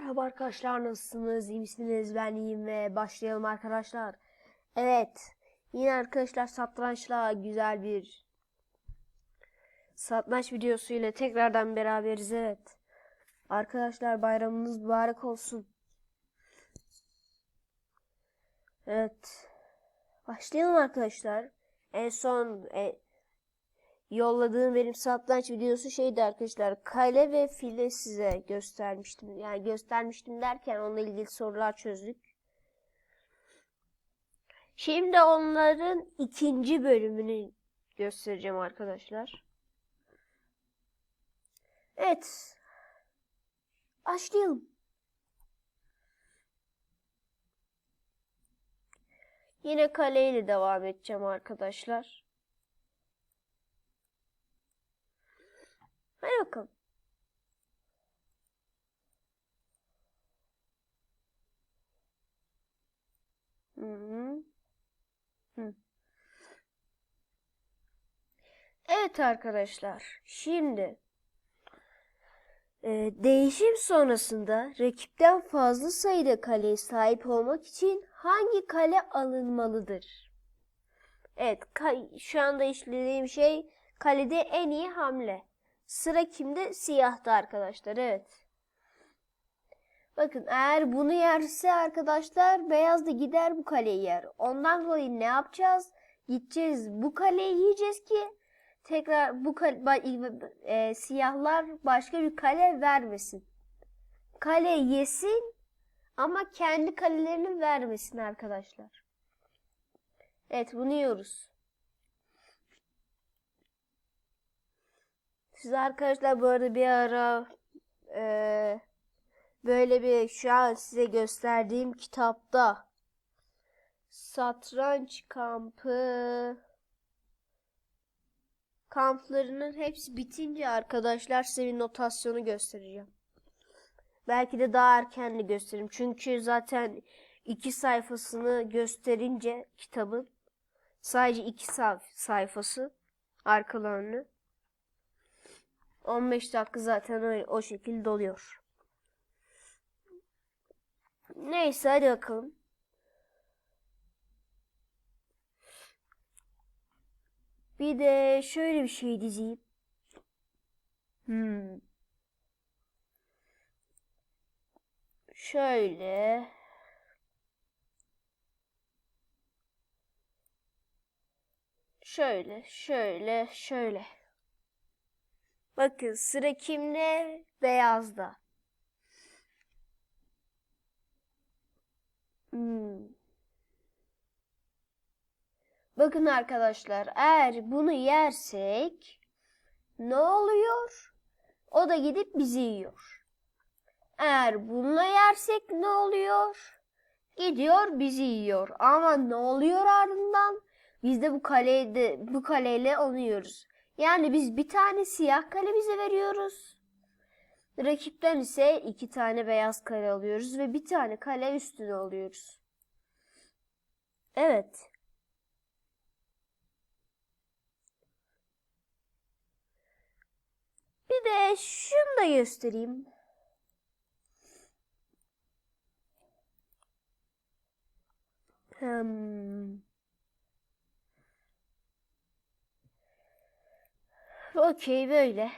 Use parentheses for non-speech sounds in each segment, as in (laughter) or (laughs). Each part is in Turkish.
Merhaba arkadaşlar nasılsınız? İyi misiniz? Ben iyiyim ve başlayalım arkadaşlar. Evet. Yine arkadaşlar satrançla güzel bir satranç videosu ile tekrardan beraberiz. Evet. Arkadaşlar bayramınız mübarek olsun. Evet. Başlayalım arkadaşlar. En son e, yolladığım benim satranç videosu şeydi arkadaşlar. Kale ve file size göstermiştim. Yani göstermiştim derken onunla ilgili sorular çözdük. Şimdi onların ikinci bölümünü göstereceğim arkadaşlar. Evet. Başlayalım. Yine kaleyle devam edeceğim arkadaşlar. Hı. Evet arkadaşlar. Şimdi e, değişim sonrasında rakipten fazla sayıda kaleye sahip olmak için hangi kale alınmalıdır? Evet, şu anda işlediğim şey kalede en iyi hamle. Sıra kimde? Siyahta arkadaşlar. Evet. Bakın eğer bunu yerse arkadaşlar beyaz da gider bu kaleyi yer. Ondan dolayı ne yapacağız? Gideceğiz bu kaleyi yiyeceğiz ki tekrar bu kale, e, siyahlar başka bir kale vermesin. Kale yesin ama kendi kalelerini vermesin arkadaşlar. Evet bunu yiyoruz. Siz arkadaşlar bu arada bir ara e, böyle bir şu an size gösterdiğim kitapta satranç kampı kamplarının hepsi bitince arkadaşlar size bir notasyonu göstereceğim. Belki de daha erken de gösteririm. Çünkü zaten iki sayfasını gösterince kitabın sadece iki sayfası arkalarını 15 dakika zaten öyle, o şekilde doluyor. Neyse hadi bakalım. Bir de şöyle bir şey dizeyim. Hmm. Şöyle. Şöyle, şöyle, şöyle. Bakın sıra kimde? Beyazda. Hmm. Bakın arkadaşlar eğer bunu yersek ne oluyor? O da gidip bizi yiyor. Eğer bununla yersek ne oluyor? Gidiyor bizi yiyor. Ama ne oluyor ardından? Biz de bu kalede bu kaleyle onu yiyoruz. Yani biz bir tane siyah kale bize veriyoruz. Rakipten ise iki tane beyaz kale alıyoruz ve bir tane kale üstüne alıyoruz. Evet. Bir de şunu da göstereyim. Hmm. Okey böyle.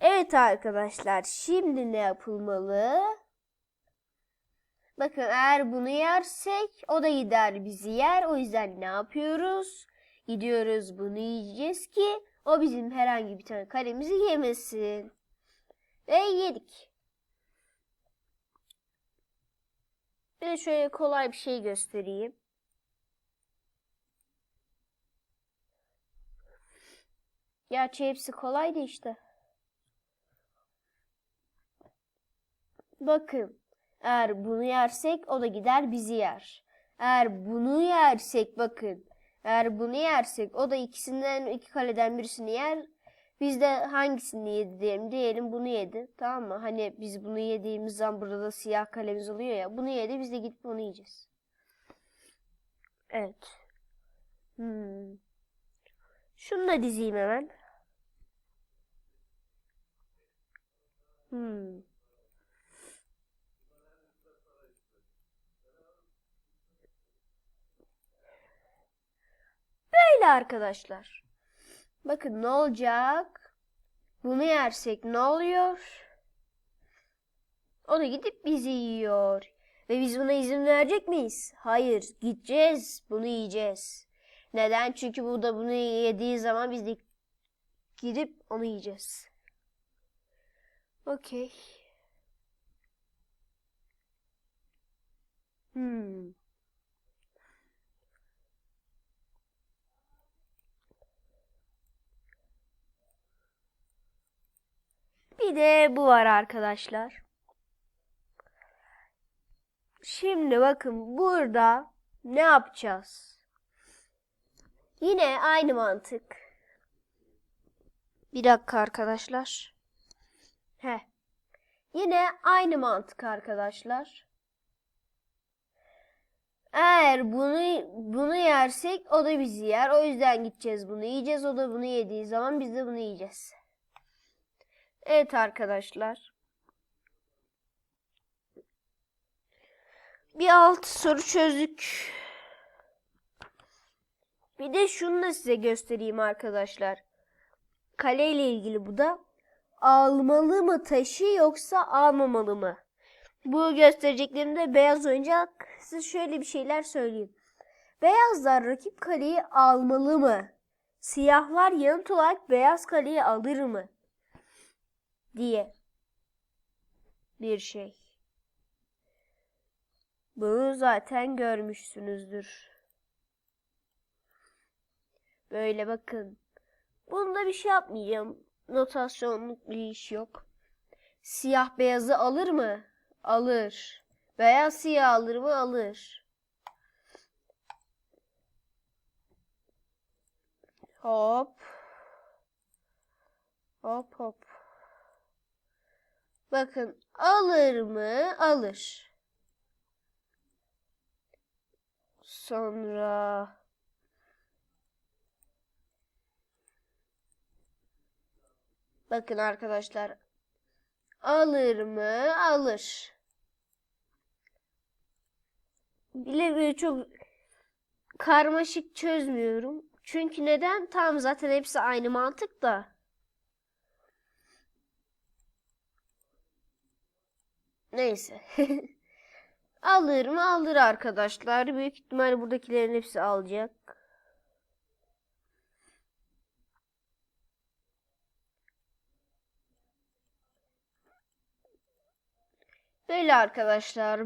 Evet arkadaşlar şimdi ne yapılmalı? Bakın eğer bunu yersek o da gider bizi yer. O yüzden ne yapıyoruz? Gidiyoruz bunu yiyeceğiz ki o bizim herhangi bir tane kalemizi yemesin. Ve yedik. Bir de şöyle kolay bir şey göstereyim. Gerçi hepsi kolaydı işte. Bakın. Eğer bunu yersek o da gider bizi yer. Eğer bunu yersek bakın. Eğer bunu yersek o da ikisinden iki kaleden birisini yer. Biz de hangisini yedi diyelim. Diyelim bunu yedi. Tamam mı? Hani biz bunu yediğimiz zaman burada da siyah kalemiz oluyor ya. Bunu yedi biz de gidip onu yiyeceğiz. Evet. Hmm. Şunu da dizeyim hemen. Hmm. Böyle arkadaşlar. Bakın ne olacak? Bunu yersek ne oluyor? O da gidip bizi yiyor. Ve biz buna izin verecek miyiz? Hayır, gideceğiz. Bunu yiyeceğiz. Neden? Çünkü bu da bunu yediği zaman biz de gidip onu yiyeceğiz. Okey. Hmm. Bir de bu var arkadaşlar. Şimdi bakın burada ne yapacağız? Yine aynı mantık. Bir dakika arkadaşlar. He. Yine aynı mantık arkadaşlar. Eğer bunu bunu yersek o da bizi yer. O yüzden gideceğiz bunu yiyeceğiz. O da bunu yediği zaman biz de bunu yiyeceğiz. Evet arkadaşlar. Bir alt soru çözdük. Bir de şunu da size göstereyim arkadaşlar. Kale ile ilgili bu da. Almalı mı taşı yoksa almamalı mı? Bu göstereceklerimde beyaz oyuncak size şöyle bir şeyler söyleyeyim. Beyazlar rakip kaleyi almalı mı? Siyahlar yanıt olarak beyaz kaleyi alır mı? Diye bir şey. Bunu zaten görmüşsünüzdür. Böyle bakın. Bunda bir şey yapmayacağım. Notasyonluk bir iş yok. Siyah beyazı alır mı? Alır. Beyaz siyah alır mı? Alır. Hop. Hop hop. Bakın alır mı? Alır. Sonra Bakın arkadaşlar. Alır mı? Alır. Bile böyle çok karmaşık çözmüyorum. Çünkü neden? Tam zaten hepsi aynı mantık da. Neyse. (laughs) Alır mı? Alır arkadaşlar. Büyük ihtimalle buradakilerin hepsi alacak. Böyle arkadaşlar.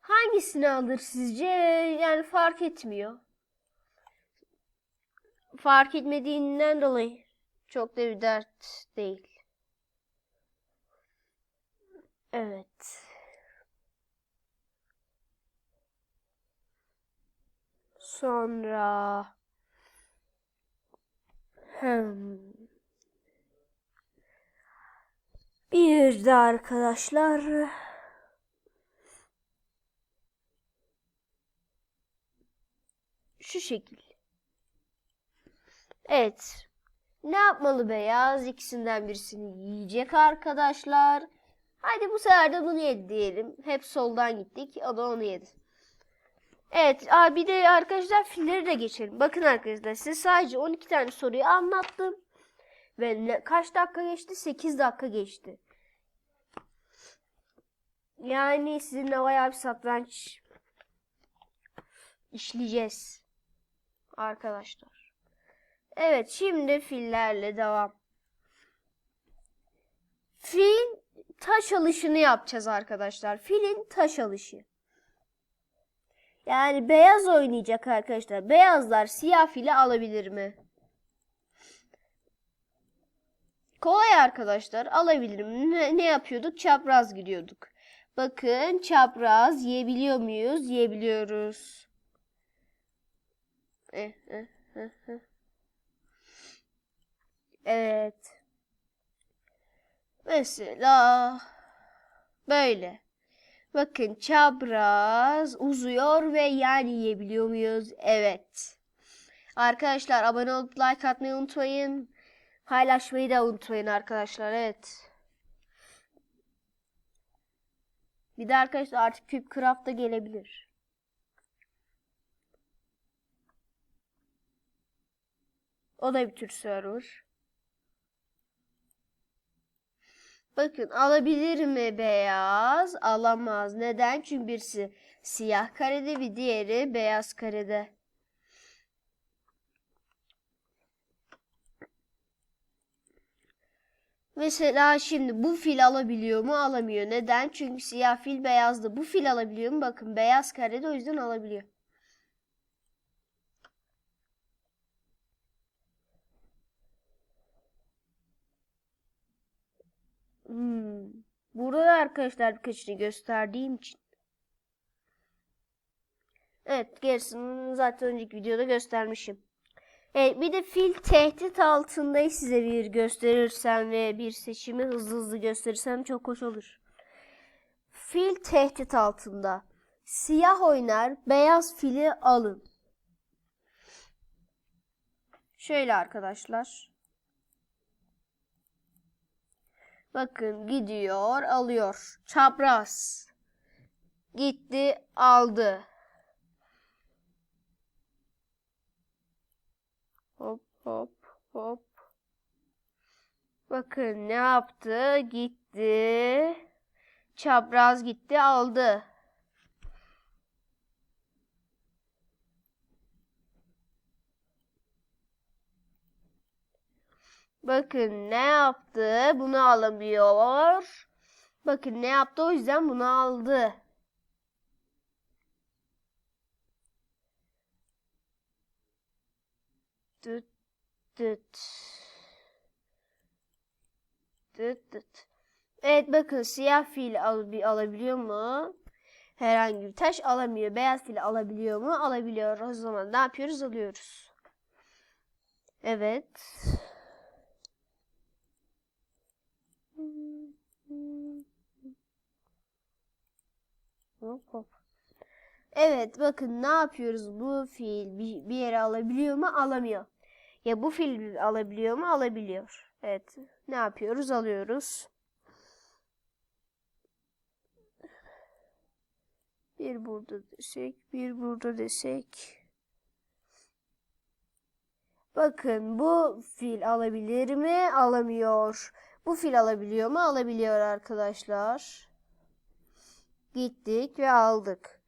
Hangisini alır sizce? Yani fark etmiyor. Fark etmediğinden dolayı çok da bir dert değil. Evet. Sonra hmm. Bir de arkadaşlar şu şekil. Evet. Ne yapmalı beyaz? İkisinden birisini yiyecek arkadaşlar. Hadi bu sefer de bunu yedi diyelim. Hep soldan gittik. O da onu yedi. Evet. Aa, bir de arkadaşlar filleri de geçelim. Bakın arkadaşlar size sadece 12 tane soruyu anlattım. Ve ne, kaç dakika geçti? 8 dakika geçti. Yani sizinle bayağı bir satranç işleyeceğiz. Arkadaşlar. Evet şimdi fillerle devam. Fil taş alışını yapacağız arkadaşlar. Filin taş alışı. Yani beyaz oynayacak arkadaşlar. Beyazlar siyah fili alabilir mi? Kolay arkadaşlar. Alabilirim. Ne, ne yapıyorduk? Çapraz gidiyorduk. Bakın çapraz yiyebiliyor muyuz? Yiyebiliyoruz. Eh, eh, eh. Evet. Mesela böyle. Bakın çapraz uzuyor ve yani yiyebiliyor muyuz? Evet. Arkadaşlar abone olup like atmayı unutmayın. Paylaşmayı da unutmayın arkadaşlar. Evet. Bir de arkadaşlar artık Cube Craft da gelebilir. O da bir tür server. Bakın alabilir mi beyaz? Alamaz. Neden? Çünkü birisi siyah karede bir diğeri beyaz karede. Mesela şimdi bu fil alabiliyor mu? Alamıyor. Neden? Çünkü siyah fil beyazdı. Bu fil alabiliyor mu? Bakın beyaz karede o yüzden alabiliyor. Hmm. Burada da arkadaşlar birkaçını gösterdiğim için. Evet gerisini zaten önceki videoda göstermişim. Evet bir de fil tehdit altında size bir gösterirsem ve bir seçimi hızlı hızlı gösterirsem çok hoş olur. Fil tehdit altında. Siyah oynar, beyaz fili alın. Şöyle arkadaşlar. Bakın gidiyor, alıyor. Çapraz. Gitti, aldı. Hop hop hop. Bakın ne yaptı? Gitti. Çapraz gitti, aldı. Bakın ne yaptı? Bunu alamıyor. Bakın ne yaptı? O yüzden bunu aldı. Düt düt. Düt düt. Evet bakın siyah fil al alabiliyor mu? Herhangi bir taş alamıyor. Beyaz fil alabiliyor mu? Alabiliyor. O zaman ne yapıyoruz? Alıyoruz. Evet. Hop hop. Evet bakın ne yapıyoruz? Bu fil bir, yere alabiliyor mu? Alamıyor. Ya bu fil alabiliyor mu? Alabiliyor. Evet. Ne yapıyoruz? Alıyoruz. Bir burada desek, bir burada desek. Bakın bu fil alabilir mi? Alamıyor. Bu fil alabiliyor mu? Alabiliyor arkadaşlar. Gittik ve aldık.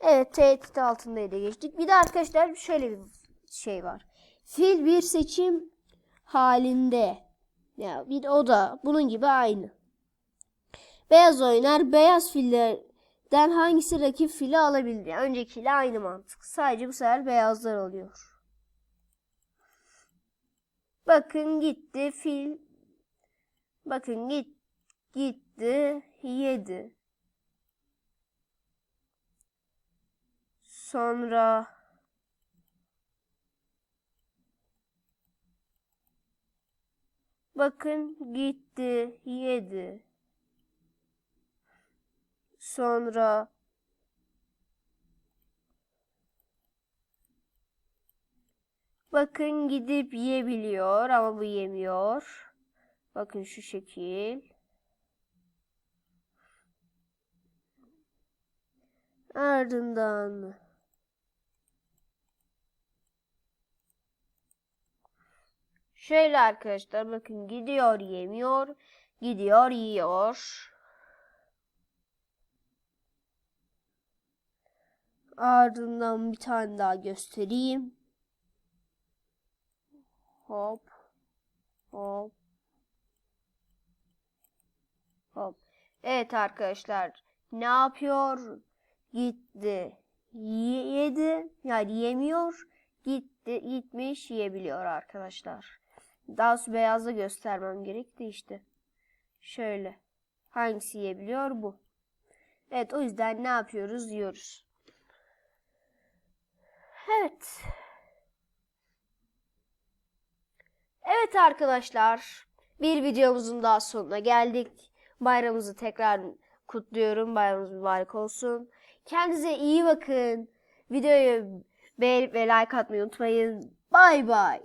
Evet tehdit altındaydı geçtik. Bir de arkadaşlar şöyle bir şey var. Fil bir seçim halinde. Ya bir o da bunun gibi aynı. Beyaz oynar. Beyaz fillerden hangisi rakip fili alabilir? Öncekiyle aynı mantık. Sadece bu sefer beyazlar oluyor. Bakın gitti fil. Bakın git gitti yedi. Sonra bakın gitti yedi. Sonra bakın gidip yiyebiliyor ama bu yemiyor. Bakın şu şekil. Ardından Şöyle arkadaşlar bakın gidiyor yemiyor. Gidiyor yiyor. Ardından bir tane daha göstereyim. Hop. Hop. Hop. Evet arkadaşlar. Ne yapıyor? Gitti. Yedi. Yani yemiyor. Gitti. Gitmiş yiyebiliyor arkadaşlar. Daha su beyazla göstermem gerekti işte. Şöyle. Hangisi yiyebiliyor? Bu. Evet o yüzden ne yapıyoruz? Yiyoruz. Evet. Evet arkadaşlar. Bir videomuzun daha sonuna geldik. Bayramımızı tekrar kutluyorum. Bayramımız mübarek olsun. Kendinize iyi bakın. Videoyu beğenip ve like atmayı unutmayın. Bay bay.